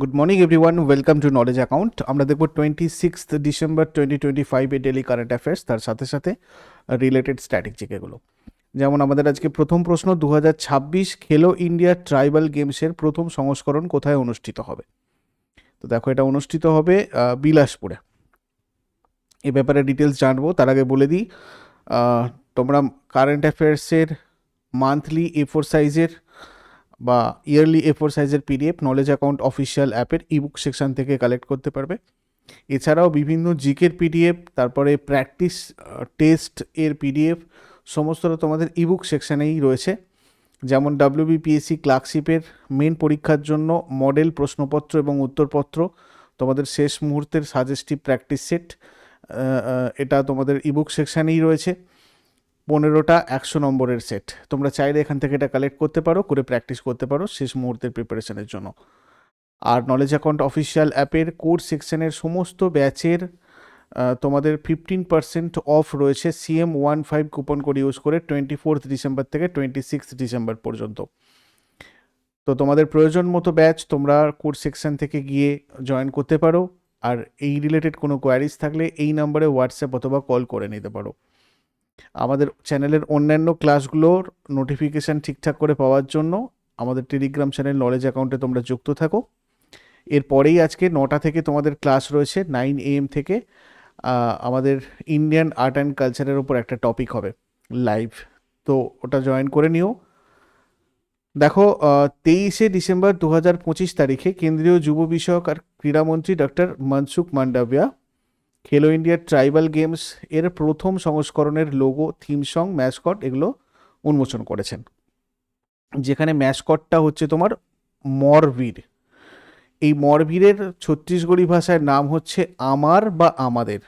Good morning everyone welcome to knowledge account আমরা দেখব twenty six December twenty twenty ফাইভে daily current affairs তার সাথে সাথে রিলেটেড স্ট্র্যাটেজিক এগুলো। যেমন আমাদের আজকে প্রথম প্রশ্ন দু হাজার ছাব্বিশ খেলো ইন্ডিয়া ট্রাইবাল গেমসের প্রথম সংস্করণ কোথায় অনুষ্ঠিত হবে? তো দেখো, এটা অনুষ্ঠিত হবে বিলাসপুরে। এ ব্যাপারে ডিটেলস জানব। তার আগে বলে দিই তোমরা কারেন্ট অ্যাফেয়ার্সের মান্থলি এ ফোর সাইজের বা ইয়ারলি এ ফোর সাইজের পিডিএফ নলেজ অ্যাকাউন্ট অফিসিয়াল অ্যাপের ইবুক সেকশন থেকে কালেক্ট করতে পারবে। এছাড়াও বিভিন্ন জিকের পিডিএফ তারপরে প্র্যাকটিস টেস্ট এর পিডিএফ সমস্তটা তোমাদের ইবুক সেকশানেই রয়েছে। যেমন ডাব্লিউবিপিএসসি ক্লার্কশিপের মেন পরীক্ষার জন্য মডেল প্রশ্নপত্র এবং উত্তরপত্র, তোমাদের শেষ মুহূর্তের সাজেস্টিভ প্র্যাকটিস সেট এটা তোমাদের ইবুক সেকশানেই রয়েছে। পনেরোটা একশো নম্বরের সেট তোমরা চাইলে এখান থেকে এটা কালেক্ট করতে পারো, করে প্র্যাকটিস করতে পারো শেষ মুহূর্তের প্রিপারেশনের জন্য। আর নলেজ অ্যাকাউন্ট অফিসিয়াল অ্যাপের কোর্স সেকশনের সমস্ত ব্যাচের তোমাদের ফিফটিন পার্সেন্ট অফ রয়েছে CM one five coupon code use করে টোয়েন্টি ফোর্থ ডিসেম্বর থেকে টোয়েন্টি সিক্স ডিসেম্বর পর্যন্ত। তো তোমাদের প্রয়োজন মতো ব্যাচ তোমরা কোর্স সেকশন থেকে গিয়ে জয়েন করতে পারো। আর এই রিলেটেড কোনো কোয়ারিজ থাকলে এই নাম্বারে হোয়াটসঅ্যাপ অথবা কল করে নিতে পারো। আমাদের চ্যানেলের অন্যান্য ক্লাসগুলোর নোটিফিকেশান ঠিকঠাক করে পাওয়ার জন্য আমাদের টেলিগ্রাম চ্যানেল নলেজ অ্যাকাউন্টে তোমরা যুক্ত থাকো। এরপরেই আজকে নটা থেকে তোমাদের ক্লাস রয়েছে নাইন এএম থেকে আমাদের ইন্ডিয়ান আর্ট অ্যান্ড কালচারের ওপর একটা টপিক হবে লাইভ তো ওটা জয়েন করে নিও। দেখো তেইশে ডিসেম্বর দু হাজার পঁচিশ তারিখে কেন্দ্রীয় যুব বিষয়ক আর ক্রীড়ামন্ত্রী ডক্টর মনসুখ মান্ডাভিয়া খেলো ইন্ডিয়ার ট্রাইবাল গেমস এর প্রথম সংস্করণের লোগো থিম সং ম্যাসকট এগুলো উন্মোচন করেছেন। যেখানে ম্যাসকটটা হচ্ছে তোমার মরবীর। এই মরবীরের ছত্তিশগড়ি ভাষায় নাম হচ্ছে আমার বা আমাদের।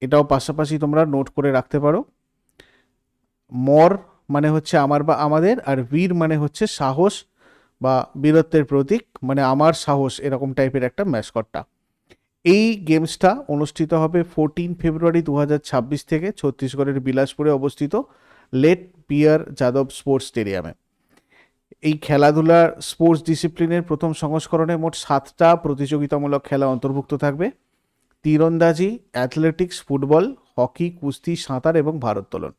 এটাও পাশাপাশি তোমরা নোট করে রাখতে পারো। মর মানে হচ্ছে আমার বা আমাদের, আর বীর মানে হচ্ছে সাহস বা বীরত্বের প্রতীক মানে আমার সাহস এরকম টাইপের একটা ম্যাসকটটা এই গেমসটা অনুষ্ঠিত হবে ফোরটিন ফেব্রুয়ারি দু হাজার ছাব্বিশ থেকে ছত্তিশগড়ের বিলাসপুরে অবস্থিত লেট পিয়ার যাদব স্পোর্টস স্টেডিয়ামে এই খেলাধুলার স্পোর্টস ডিসিপ্লিনের প্রথম সংস্করণে মোট সাতটা প্রতিযোগিতামূলক খেলা অন্তর্ভুক্ত থাকবে। তীরন্দাজি অ্যাথলেটিক্স ফুটবল হকি কুস্তি, সাঁতার এবং ভারোত্তোলন।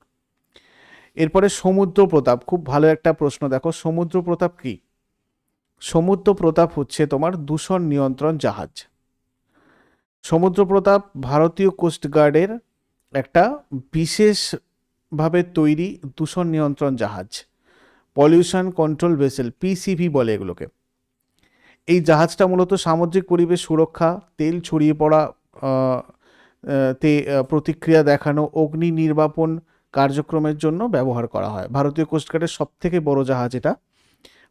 এরপরে সমুদ্র প্রতাপ খুব ভালো একটা প্রশ্ন দেখো সমুদ্র প্রতাপ কি? সমুদ্র প্রতাপ হচ্ছে তোমার দূষণ নিয়ন্ত্রণ জাহাজ। সমুদ্র প্রতাপ ভারতীয় কোস্টগার্ডের একটা বিশেষভাবে তৈরি দূষণ নিয়ন্ত্রণ জাহাজ পলিউশন কন্ট্রোল ভেসেল পিসিভি বলে এগুলোকে। এই জাহাজটা মূলত সামুদ্রিক পরিবেশ সুরক্ষা, তেল ছড়িয়ে পড়া তে প্রতিক্রিয়া দেখানো, অগ্নি নির্বাপন কার্যক্রমের জন্য ব্যবহার করা হয়। ভারতীয় কোস্টগার্ডের সব থেকে বড় জাহাজ এটা।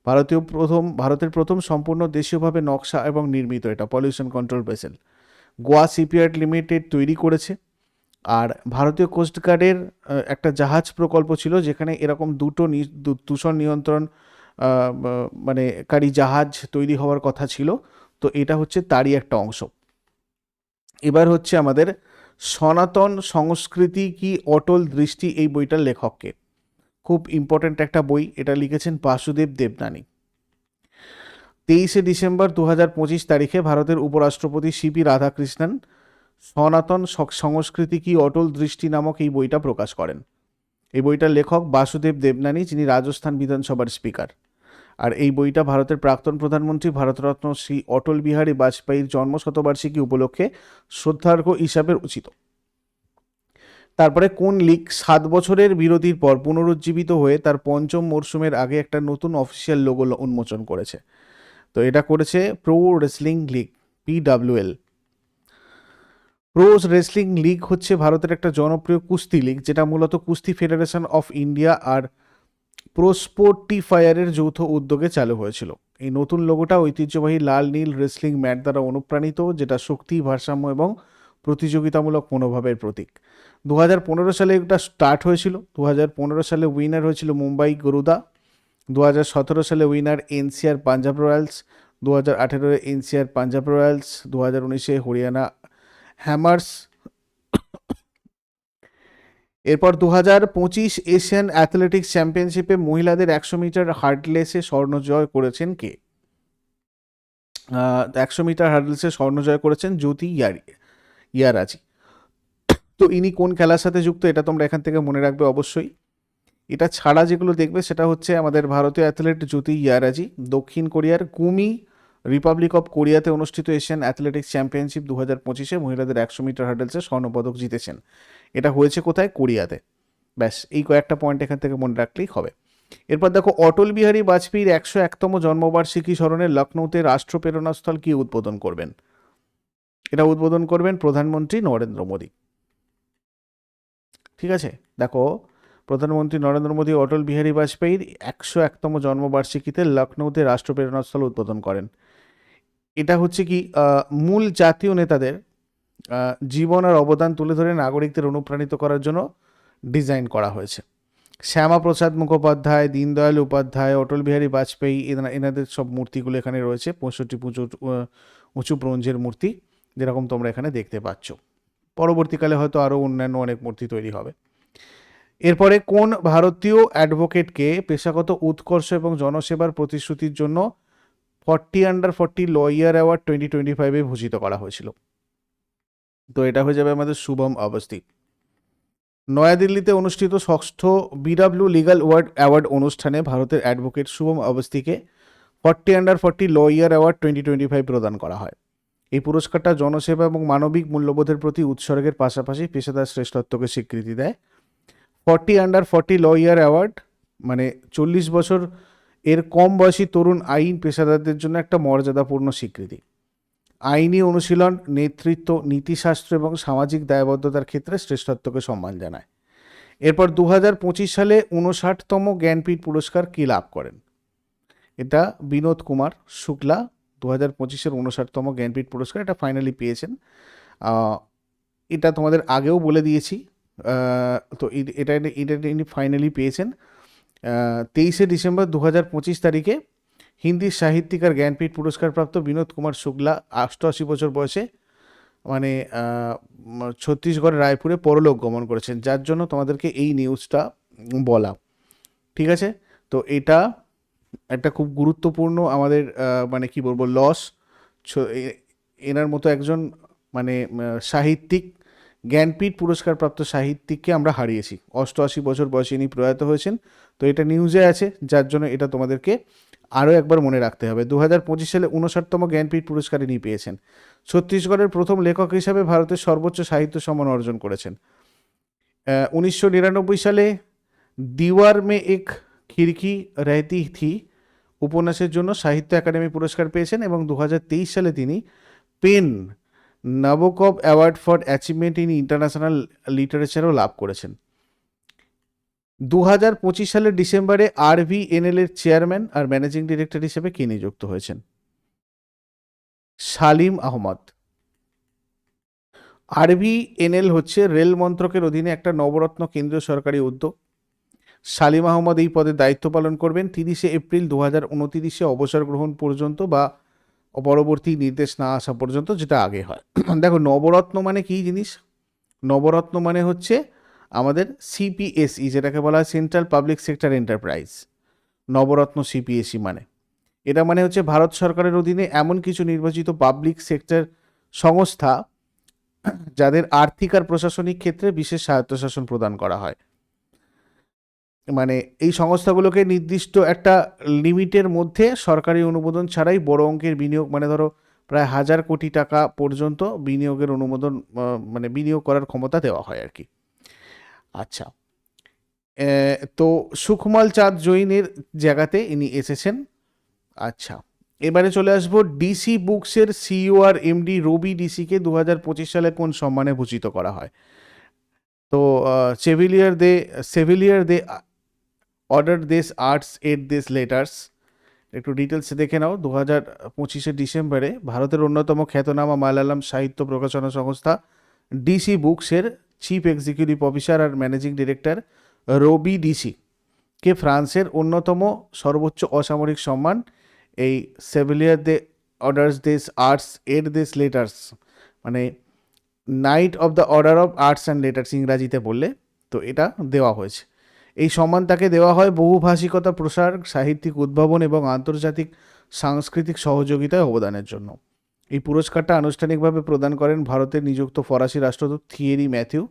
ভারতীয় প্রথম, ভারতের প্রথম সম্পূর্ণ দেশীয়ভাবে নকশা এবং নির্মিত এটা pollution control vessel Goa shipyard limited তৈরি করেছে। আর ভারতীয় কোস্টগার্ডের একটা জাহাজ প্রকল্প ছিল যেখানে এরকম দুটো দূষণ নিয়ন্ত্রণ মানে কারি জাহাজ তৈরি হওয়ার কথা ছিল। তো এটা হচ্ছে তারই একটা অংশ। এবার হচ্ছে আমাদের সনাতন সংস্কৃতি কি অটল দৃষ্টি এই বইটার লেখককে। খুব ইম্পর্ট্যান্ট একটা বই। এটা লিখেছেন বাসুদেব দেবনানী। তেইশে ডিসেম্বর দু হাজার পঁচিশ তারিখে ভারতের উপরাষ্ট্রপতি সিপি রাধাকৃষ্ণন সনাতন সংস্কৃতি কি অটল দৃষ্টি নামক এই বইটা প্রকাশ করেন। এই বইটার লেখক বাসুদেব দেবনানী, যিনি রাজস্থান বিধানসভার স্পিকার। আর এই বইটা ভারতের প্রাক্তন প্রধানমন্ত্রী ভারতরত্ন শ্রী অটল বিহারী বাজপেয়ীর জন্মশতবার্ষিকী উপলক্ষে শ্রদ্ধার্ঘ হিসাবে রচিত। তারপরে কোন লিগ সাত বছরের বিরতির পর পুনরুজ্জীবিত হয়ে তার পঞ্চম মরশুমের আগে একটা নতুন অফিসিয়াল লোগো উন্মোচন করেছে। তো এটা করেছে pro wrestling league PWL pro wrestling league হচ্ছে ভারতের একটা জনপ্রিয় কুস্তি লিগ যেটা মূলত কুস্তি ফেডারেশন অফ ইন্ডিয়া আর প্রোস্পোর্টিফায়ারের যৌথ উদ্যোগে চালু হয়েছিল। এই নতুন লোগোটা ঐতিহ্যবাহী লাল, নীল রেসলিং ম্যাট দ্বারা অনুপ্রাণিত, যেটা শক্তি, ভারসাম্য এবং প্রতিযোগিতামূলক মনোভাবের প্রতীক। দু হাজার পনেরো সালে এটা স্টার্ট হয়েছিল। দু হাজার পনেরো সালে উইনার হয়েছিল মুম্বাই গরুদা। দু হাজার সতেরো সালে উইনার এনসিআর পাঞ্জাব রয়্যালস দু হাজার আঠেরোয় এনসিআর পাঞ্জাব রয়্যালস দু হাজার উনিশে হরিয়ানা হ্যামার্স, এরপর দু হাজার পঁচিশ এশিয়ান অ্যাথলেটিক্স চ্যাম্পিয়নশিপে মহিলাদের একশো মিটার হার্ডলেসে স্বর্ণ জয় করেছেন কে? একশো মিটার হার্ডেলসে স্বর্ণ জয় করেছেন জ্যোতি ইয়ারি, ইয়ারাজি। তো ইনি কোন খেলার সাথে যুক্ত, এটা তোমরা এখান থেকে মনে রাখবে অবশ্যই। এটা ছাড়া যেগুলো দেখবে সেটা হচ্ছে আমাদের ভারতীয় অ্যাথলেট জ্যোতি ইয়ারাজি। দক্ষিণ কোরিয়ার কুমি রিপাবলিক অফ কোরিয়াতে অনুষ্ঠিত এশিয়ান অ্যাথলেটিক্স চ্যাম্পিয়নশিপ দু হাজার পঁচিশে মহিলাদের একশো মিটার হার্ডেলসে স্বর্ণপদক জিতেছেন। এটা হয়েছে কোথায়? কোরিয়াতে। ব্যাস, এই কয়েকটা পয়েন্ট এখান থেকে মনে রাখলেই হবে। এরপর দেখো, অটল বিহারী বাজপেয়ীর একশো একতম জন্মবার্ষিকী স্মরণে লখনৌতে রাষ্ট্র প্রেরণাস্থল কি উদ্বোধন করবেন? এটা উদ্বোধন করবেন প্রধানমন্ত্রী নরেন্দ্র মোদী। ঠিক আছে? দেখো প্রধানমন্ত্রী নরেন্দ্র মোদী অটল বিহারী বাজপেয়ীর একশো একতম জন্মবার্ষিকীতে লখনৌতে রাষ্ট্র প্রেরণাস্থল উদ্বোধন করেন। এটা হচ্ছে কি মূল জাতীয় নেতাদের জীবন আর অবদান তুলে ধরে নাগরিকদের অনুপ্রাণিত করার জন্য ডিজাইন করা হয়েছে। শ্যামাপ্রসাদ মুখোপাধ্যায়, দীনদয়াল উপাধ্যায়, অটল বিহারী বাজপেয়ী এনা- এনাদের সব মূর্তিগুলো এখানে রয়েছে, পঁয়ষট্টি পুজো উঁচু ব্রোঞ্জের মূর্তি, যেরকম তোমরা এখানে দেখতে পাচ্ছ। পরবর্তীকালে হয়তো আরও অন্যান্য অনেক মূর্তি তৈরি হবে। এরপরে কোন ভারতীয় অ্যাডভোকেটকে পেশাগত উৎকর্ষ এবং জনসেবার প্রতিশ্রুতির জন্য forty under forty lawyer award twenty twenty ফাইভে ভূষিত করা হয়েছিল? তো এটা হয়ে যাবে আমাদের শুভম অবস্থি। নয়াদিল্লিতে অনুষ্ঠিত ষষ্ঠ বিডাব্লিউ লিগাল ওয়ার্ড অ্যাওয়ার্ড অনুষ্ঠানে ভারতের advocate Shubham অবস্তিকে forty under forty lawyer award twenty twenty five প্রদান করা হয়। এই পুরস্কারটা জনসেবা এবং মানবিক মূল্যবোধের প্রতি উৎসর্গের পাশাপাশি পেশাদার শ্রেষ্ঠত্বকে স্বীকৃতি দেয়। Forty under forty lawyer award মানে চল্লিশ বছর এর কম বয়সী তরুণ আইন পেশাদারদের জন্য একটা মর্যাদাপূর্ণ স্বীকৃতি। আইনি অনুশীলন, নেতৃত্ব, নীতিশাস্ত্র এবং সামাজিক দায়বদ্ধতার ক্ষেত্রে শ্রেষ্ঠত্বকে সম্মান জানায়। এরপর দু হাজার পঁচিশ সালে উনষাটতম জ্ঞানপীঠ পুরস্কার কি লাভ করেন? এটা বিনোদ কুমার শুক্লা দু হাজার পঁচিশের উনষাটতম জ্ঞানপীঠ পুরস্কার এটা ফাইনালি পেয়েছেন। এটা তোমাদের আগেও বলে দিয়েছি। তো এটা এটা তিনি ফাইনালি পেয়েছেন। তেইশে ডিসেম্বর দু পঁচিশ তারিখে হিন্দি সাহিত্যিক আর জ্ঞানপীঠ পুরস্কারপ্রাপ্ত বিনোদ কুমার শুক্লা অষ্টআশি বছর বয়সে মানে ছত্তিশগড়ের রায়পুরে পরলোক গমন করেছেন, যার জন্য তোমাদেরকে এই নিউজটা বলা। ঠিক আছে? তো এটা একটা খুব গুরুত্বপূর্ণ আমাদের মানে কি বলব লস এনার মতো একজন মানে সাহিত্যিক জ্ঞানপীঠ পুরস্কারপ্রাপ্ত সাহিত্যিককে আমরা হারিয়েছি। অষ্টআশি বছর বয়সে ইনি প্রয়াত হয়েছেন। তো এটা নিউজে আছে, যার জন্য এটা তোমাদেরকে আরও একবার মনে রাখতে হবে। দু হাজার পঁচিশ সালে উনষাটতম জ্ঞানপীঠ পুরস্কার ইনি পেয়েছেন। ছত্তিশগড়ের প্রথম লেখক হিসাবে ভারতের সর্বোচ্চ সাহিত্য সম্মান অর্জন করেছেন। উনিশশো নিরানব্বই সালে দিওয়ার মে এক খিড়কি রহতি থি উপন্যাসের জন্য সাহিত্য একাডেমি পুরস্কার পেয়েছেন এবং দু হাজার তেইশ সালে তিনি PEN Nabokov award for achievement in international লিটারেচারও লাভ করেছেন। দু হাজার পঁচিশ সালের ডিসেম্বরে আরভিএনএল এর চেয়ারম্যান আর ম্যানেজিং ডিরেক্টর হিসেবে কে নিযুক্ত হয়েছেন। সালিম আহমদ। আরভিএনএল হচ্ছে রেল মন্ত্রকের অধীনে একটা নবরত্ন কেন্দ্রীয় সরকারি উদ্যোগ। সালিম আহমদ এই পদে দায়িত্ব পালন করবেন তিরিশে এপ্রিল দু হাজার উনতিরিশে অবসর গ্রহণ পর্যন্ত বা পরবর্তী নির্দেশ না আসা পর্যন্ত যেটা আগে হয়। দেখো, নবরত্ন মানে কী জিনিস? নবরত্ন মানে হচ্ছে আমাদের সিপিএসই যেটাকে বলা হয় central public sector enterprise Navratna CPSE মানে। এটা মানে হচ্ছে ভারত সরকারের অধীনে এমন কিছু নির্বাচিত পাবলিক সেক্টর সংস্থা যাদের আর্থিক আর প্রশাসনিক ক্ষেত্রে বিশেষ স্বায়ত্তশাসন প্রদান করা হয়। মানে এই সংস্থাগুলোকে নির্দিষ্ট একটা লিমিটের মধ্যে সরকারি অনুমোদন ছাড়াই বড় অঙ্কের বিনিয়োগ মানে ধরো প্রায় হাজার কোটি টাকা পর্যন্ত বিনিয়োগের অনুমোদন মানে বিনিয়োগ করার ক্ষমতা দেওয়া হয় আর কি। আচ্ছা। তো সুখমল চাঁদ জৈনের জায়গাতে ইনি এসেছেন। আচ্ছা। এবারে চলে আসব ডিসি বুকসের সিইও আর এমডি রবি ডিসিকে দু হাজার পঁচিশ সালে কোন সম্মানে ভূষিত করা হয়? তো Chevalier de Chevalier de Ordre des Arts et des Lettres একটু ডিটেলসে দেখে নাও। দু হাজার পঁচিশে ডিসেম্বরে ভারতের অন্যতম খ্যাতনামা মালায়ালাম সাহিত্য প্রকাশনা সংস্থা ডিসি বুকসের চিফ এক্সিকিউটিভ অফিসার আর ম্যানেজিং ডিরেক্টর রবি ডিসি কে ফ্রান্সের অন্যতম সর্বোচ্চ অসামরিক সম্মান, এই Chevalier de Ordre des Arts et des Lettres মানে knight of the order of arts and letters ইংরাজিতে বললে তো এটা দেওয়া হয়েছে। এই সম্মান তাকে দেওয়া হয় বহুভাষিকতা, প্রসার, সাহিত্যিক উদ্ভাবন এবং আন্তর্জাতিক সাংস্কৃতিক সহযোগিতায় অবদানের জন্য। এই পুরস্কারটা আনুষ্ঠানিকভাবে প্রদান করেন ভারতের নিযুক্ত ফরাসি রাষ্ট্রদূত থিয়েরি ম্যাথিউ।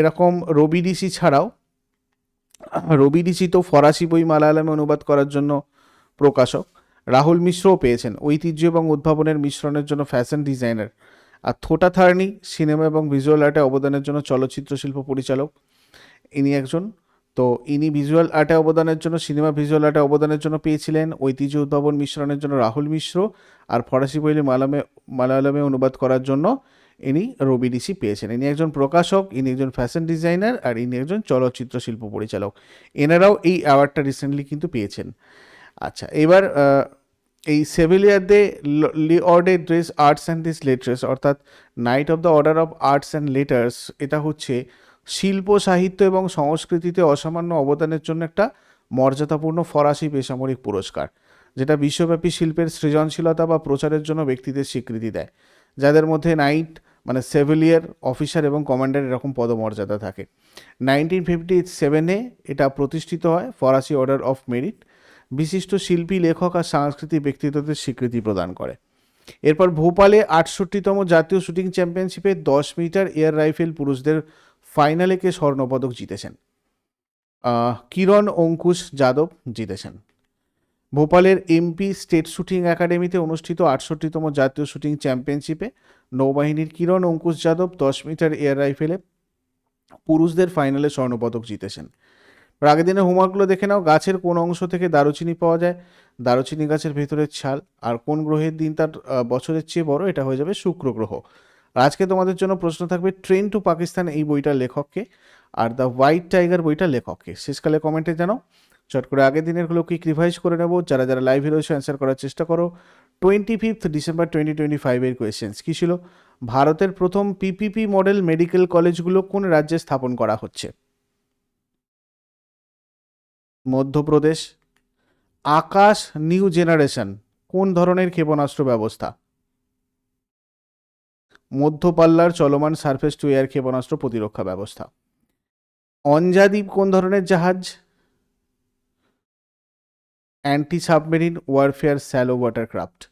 এরকম রবি ডিসি ছাড়াও, রবি ডিসি তো ফরাসি বই মালায়ালামে অনুবাদ করার জন্য প্রকাশক। রাহুল মিশ্রও পেয়েছেন ঐতিহ্য এবং উদ্ভাবনের মিশ্রণের জন্য ফ্যাশন ডিজাইনার। আর থোটা থার্নি, সিনেমা এবং ভিজুয়াল আর্টে অবদানের জন্য চলচ্চিত্র শিল্প পরিচালক ইনি একজন। তো ইনি ভিজুয়াল আর্টে অবদানের জন্য সিনেমা ভিজুয়াল আর্টে অবদানের জন্য পেয়েছিলেন। ঐতিহ্য উদ্ভাবন মিশ্রণের জন্য রাহুল মিশ্র। আর ফরাসি বইলে মালামে, মালায়ালামে অনুবাদ করার জন্য ইনি রবি ডিসি পেয়েছেন। ইনি একজন প্রকাশক, ইনি একজন ফ্যাশন ডিজাইনার আর ইনি একজন চলচ্চিত্র শিল্প পরিচালক। এনারাও এই অ্যাওয়ার্ডটা রিসেন্টলি কিন্তু পেয়েছেন। আচ্ছা এবার এই Chevalier de le Ordre des Arts and des Lettres অর্থাৎ knight of the order of arts and letters এটা হচ্ছে শিল্প, সাহিত্য এবং সংস্কৃতিতে অসামান্য অবদানের জন্য একটা মর্যাদাপূর্ণ ফরাসি বেসামরিক পুরস্কার, যেটা বিশ্বব্যাপী শিল্পের সৃজনশীলতা বা প্রচারের জন্য ব্যক্তিদের স্বীকৃতি দেয়, যাদের মধ্যে নাইট মানে সেভিলিয়ার অফিসার এবং কমান্ডার এরকম পদমর্যাদা থাকে। নাইনটিন ফিফটি সেভেনে এটা প্রতিষ্ঠিত হয় ফরাসি অর্ডার অফ মেরিট। বিশিষ্ট শিল্পী, লেখক আর সাংস্কৃতিক ব্যক্তিত্বদের স্বীকৃতি প্রদান করে। এরপর ভোপালে আটষট্টিতম জাতীয় শুটিং চ্যাম্পিয়নশিপে দশ মিটার এয়ার রাইফেল পুরুষদের ফাইনালে কে স্বর্ণপদক জিতেছেন? কিরণ অঙ্কুশ যাদব জিতেছেন। ভোপালের এমপি স্টেট শুটিং একাডেমিতে অনুষ্ঠিত আটষট্টিতম জাতীয় শুটিং চ্যাম্পিয়নশিপে নৌবাহিনীর কিরণ অঙ্কুশ যাদব দশ মিটার এয়ার রাইফেলে পুরুষদের ফাইনালে স্বর্ণপদক জিতেছেন। আগের দিনের হোমওয়ার্কগুলো দেখে নাও, গাছের কোন অংশ থেকে দারুচিনি পাওয়া যায়? দারুচিনি গাছের ভেতরের ছাল, আর কোন গ্রহের দিন তার বছরের চেয়ে বড়, এটা হয়ে যাবে শুক্র গ্রহ। আজকে তোমাদের জন্য প্রশ্ন থাকবে ট্রেন টু পাকিস্তান এই বইটার লেখককে আর দ্য হোয়াইট টাইগার বইটার লেখককে। শেষকালে কমেন্টে জানাও। চট করে আগের দিনেরগুলো কুইক রিভাইজ করে নেব। যারা যারা লাইভে রয়েছে অ্যান্সার করার চেষ্টা করো twenty fifth December twenty twenty ফাইভের কোয়েশ্চেন্স কী ছিল? ভারতের প্রথম পিপিপি মডেল মেডিকেল কলেজগুলো কোন রাজ্যে স্থাপন করা হচ্ছে? মধ্যপ্রদেশ। Akash new generation. কোন ধরনের ক্ষেপণাস্ত্র ব্যবস্থা? মধ্যপাল্লার চলমান সারফেস টু এয়ার ক্ষেপণাস্ত্র প্রতিরক্ষা ব্যবস্থা। অঞ্জাদ্বীপ কোন ধরনের জাহাজ? Anti submarine warfare shallow watercraft.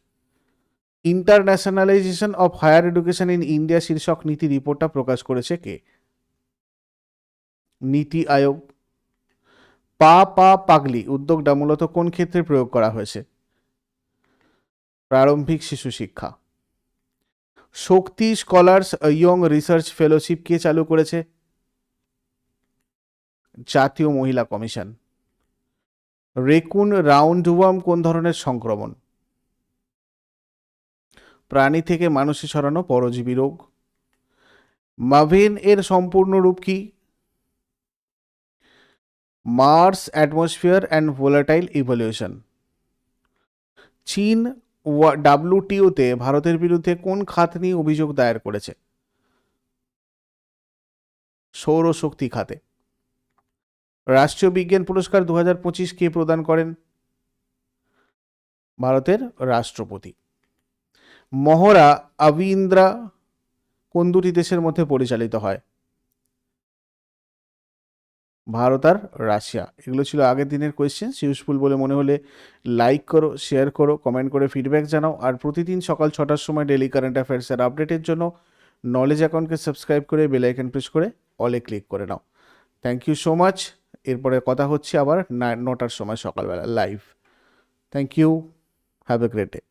Internationalisation of higher education in India শীর্ষক নীতি রিপোর্টটা প্রকাশ করেছে কে? নীতি আয়োগ। পা পা পাগলি উদ্যোগটা মূলত কোন ক্ষেত্রে প্রয়োগ করা হয়েছে? প্রারম্ভিক শিশু শিক্ষা। Shakti scholars young research fellowship কে চালু করেছে জাতীয় মহিলা কমিশন। রেকুন রাউন্ডওয়ার্ম কোন ধরনের সংক্রমণ? প্রাণী থেকে মানুষে ছড়ানো পরজীবী রোগ। মাভেন এর সম্পূর্ণ রূপ কি? Mars atmosphere and volatile evolution চীন ডাব্লিউটিওতে ভারতের বিরুদ্ধে কোন খাত নিয়ে অভিযোগ দায়ের করেছে? সৌরশক্তি খাতে। রাষ্ট্রীয় বিজ্ঞান পুরস্কার দু হাজার পঁচিশ কে প্রদান করেন ভারতের রাষ্ট্রপতি। মহড়া আবিন্দ্রা কোন দুটি দেশের মধ্যে পরিচালিত হয়? ভারত আর রাশিয়া। এগুলো ছিল আগের দিনের কোয়েশ্চেন্স ইউজফুল বলে মনে হলে লাইক করো শেয়ার করো কমেন্ট করে ফিডব্যাক জানাও। আর প্রতিদিন সকাল ছটার সময় ডেলি কারেন্ট অ্যাফেয়ার্সের আপডেটের জন্য নলেজ অ্যাকাউন্টকে সাবস্ক্রাইব করে বেল আইকন প্রেস করে অলে ক্লিক করে নাও। থ্যাংক ইউ সো মাচ এরপরে কথা হচ্ছে আবার নটার সময় সকালবেলা live thank you have a great day